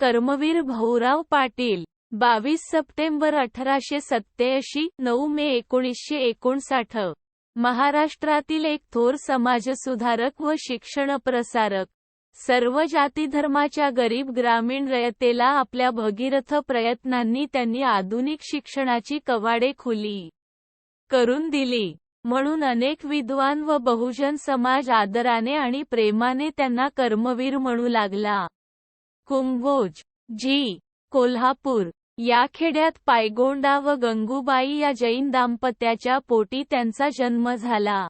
कर्मवीर भाऊराव पाटील. बावीस सप्टेंबर अठराशे सत्त्याऐंशी नऊ मे एकोणीसशे एकोणसाठ. महाराष्ट्रातील एक थोर समाजसुधारक व शिक्षण प्रसारक. सर्व जातीधर्माच्या गरीब ग्रामीण रयतेला आपल्या भगीरथ प्रयत्नांनी त्यांनी आधुनिक शिक्षणाची कवाडे खुली. करून दिली. म्हणून अनेक विद्वान व बहुजन समाज आदराने आणि प्रेमाने त्यांना कर्मवीर म्हणू लागला. कुंभोज जी कोल्हापूर या खेड्यात पायगोंडा व गंगूबाई या जैन दाम्पत्याच्या पोटी त्यांचा जन्म झाला.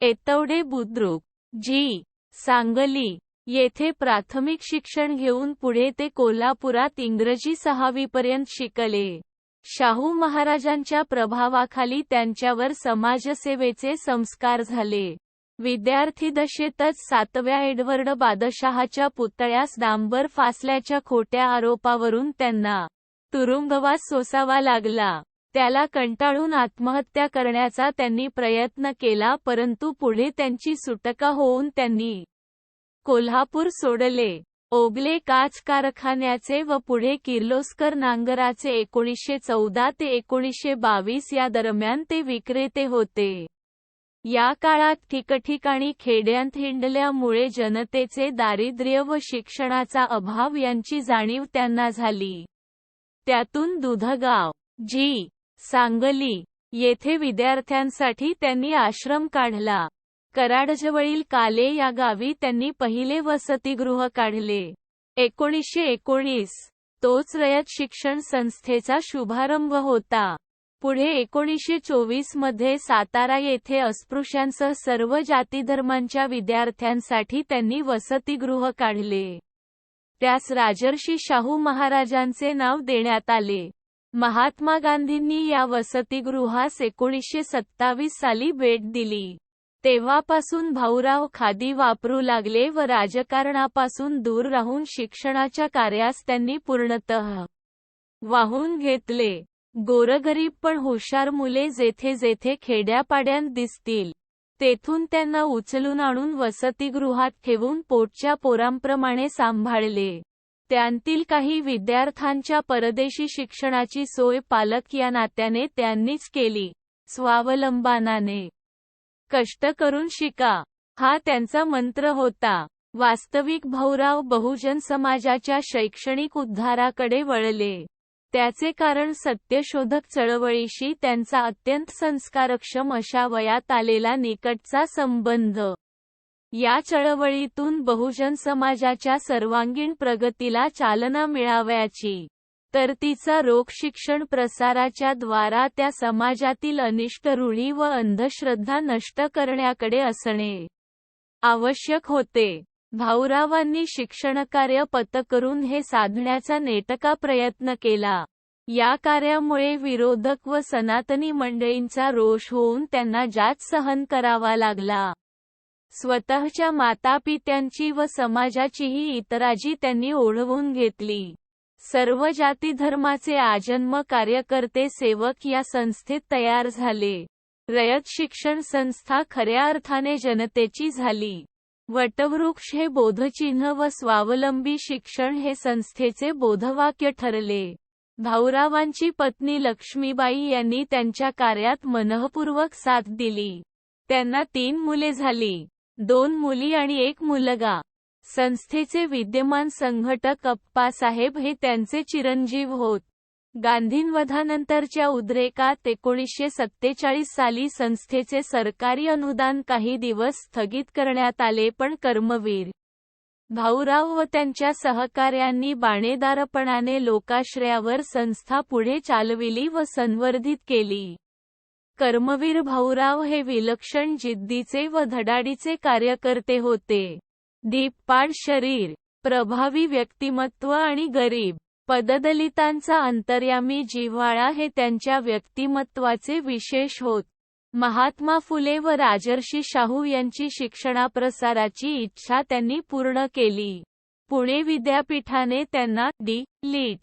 एतवडे बुद्रुक जी सांगली येथे प्राथमिक शिक्षण घेऊन पुढे ते कोल्हापुरात इंग्रजी सहावीपर्यंत शिकले. शाहू महाराजांच्या प्रभावाखाली त्यांच्यावर समाजसेवेचे संस्कार झाले. विद्यार्थी दशेतच सातव्या एडवर्ड बादशहाच्या पुतळ्यास डांबर फासल्याच्या खोट्या आरोपावरून त्यांना तुरुंगवास सोसावा लागला. त्याला कंटाळून आत्महत्या करण्याचा त्यांनी प्रयत्न केला परंतु पुढे त्यांची सुटका होऊन त्यांनी कोल्हापूर सोडले. ओगले काच कारखान्याचे व पुढे किर्लोस्कर नांगराचे एकोणीसशे चौदा ते एकोणीसशे बावीस या दरम्यान ते विक्रेते होते. या काळात ठिकठिकाणी खेड्यांत हिंडल्यामुळे जनतेचे दारिद्र्य व शिक्षणाचा अभाव यांची जाणीव त्यांना झाली. त्यातून दुधगाव जी सांगली येथे विद्यार्थ्यांसाठी त्यांनी आश्रम काढला. कराडजवळील काले या गावी त्यांनी पहिले वसतिगृह काढले. एकोणीसशे एकोणीस तोच रयत शिक्षण संस्थेचा शुभारंभ होता. पुढे एकोणीसशे चोवीसमध्ये सातारा येथे अस्पृश्यांसह सर्व जातीधर्मांच्या विद्यार्थ्यांसाठी त्यांनी वसतिगृह काढले. त्यास राजर्षी शाहू महाराजांचे नाव देण्यात आले. महात्मा गांधींनी या वसतिगृहास एकोणीसशे सत्तावीस साली भेट दिली. तेव्हापासून भाऊराव खादी वापरू लागले व राजकारणापासून दूर राहून शिक्षणाच्या कार्यास त्यांनी पूर्णतः वाहून घेतले. गोरगरीब पण हुशार मुले जेथे जेथे खेड्यापाड्यांत दिसतील तेथून त्यांना उचलून आणून वसतिगृहात ठेवून पोटच्या पोरांप्रमाणे सांभाळले. त्यांतील काही विद्यार्थ्यांच्या परदेशी शिक्षणाची सोय पालक या नात्याने त्यांनीच केली. स्वावलंबानाने. कष्ट करून शिका. हा त्यांचा मंत्र होता. वास्तविक भाऊराव बहुजन समाजाच्या शैक्षणिक उद्धाराकडे वळले. त्याचे कारण सत्यशोधक चळवळीशी त्यांचा अत्यंत संस्कारक्षम अशा वयात आलेला निकटचा संबंध. या चळवळीतून बहुजन समाजाच्या सर्वांगीण प्रगतीला चालना मिळावयाची. तर तिचा रोग शिक्षण प्रसाराच्या द्वारा त्या समाजातील अनिष्ट रूढी व अंधश्रद्धा नष्ट करण्याकडे असणे आवश्यक होते. भाऊरावांनी शिक्षणकार्य पत्करून हे साधण्याचा नेटका प्रयत्न केला. या कार्यामुळे विरोधक व सनातनी मंडळींचा रोष होऊन त्यांना जात सहन करावा लागला. स्वतःच्या मातापित्यांची व समाजाचीही इतराजी त्यांनी ओढवून घेतली. सर्व जाती धर्माचे आजन्म कार्यकर्ते सेवक या संस्थेत तयार झाले. रयत शिक्षण संस्था खऱ्या अर्थाने जनतेची झाली. वटवृक्ष हे बोधचिन्ह व स्वावलंबी शिक्षण हे संस्थेचे बोधवाक्य ठरले. भाऊरावांची पत्नी लक्ष्मीबाई यांनी त्यांच्या कार्यात मनःपूर्वक साथ दिली. त्यांना तीन मुले झाली. दोन मुली आणि एक मुलगा. संस्थेचे विद्यमान संघटक अप्पासाहेब हे त्यांचे चिरंजीव होत. गांधींवधानंतरच्या उद्रेकात एकोणीसशे सत्तेचाळीस साली संस्थेचे सरकारी अनुदान काही दिवस स्थगित करण्यात आले पण कर्मवीर भाऊराव व त्यांच्या सहकार्यांनी बाणेदारपणाने लोकाश्रयावर संस्था पुढे चालविली व संवर्धित केली. कर्मवीर भाऊराव हे विलक्षण जिद्दीचे व धडाडीचे कार्यकर्ते होते. दीपपाड शरीर प्रभावी व्यक्तिमत्व आणि गरीब पददलितांचा अंतर्यामी जिव्हाळा हे त्यांच्या व्यक्तिमत्वाचे विशेष होत. महात्मा फुले व राजर्षी शाहू यांची शिक्षणाप्रसाराची इच्छा त्यांनी पूर्ण केली. पुणे विद्यापीठाने त्यांना डी. लीट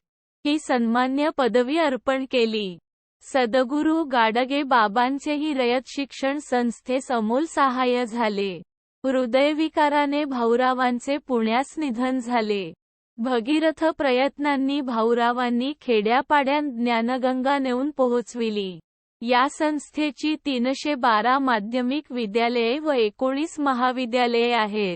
ही सन्मान्य पदवी अर्पण केली. सदगुरू गाडगे बाबांचेही रयत शिक्षण संस्थेस अमोल सहाय्य झाले. हृदयविकाराने भाऊरावांचे पुण्यास निधन झाले. भगीरथ प्रयत्नांनी भाऊरावांनी खेड्यापाड्यात ज्ञानगंगा नेऊन पोहोचविली. या संस्थेची तीनशे बारा माध्यमिक विद्यालये व एकोणीस महाविद्यालये आहेत.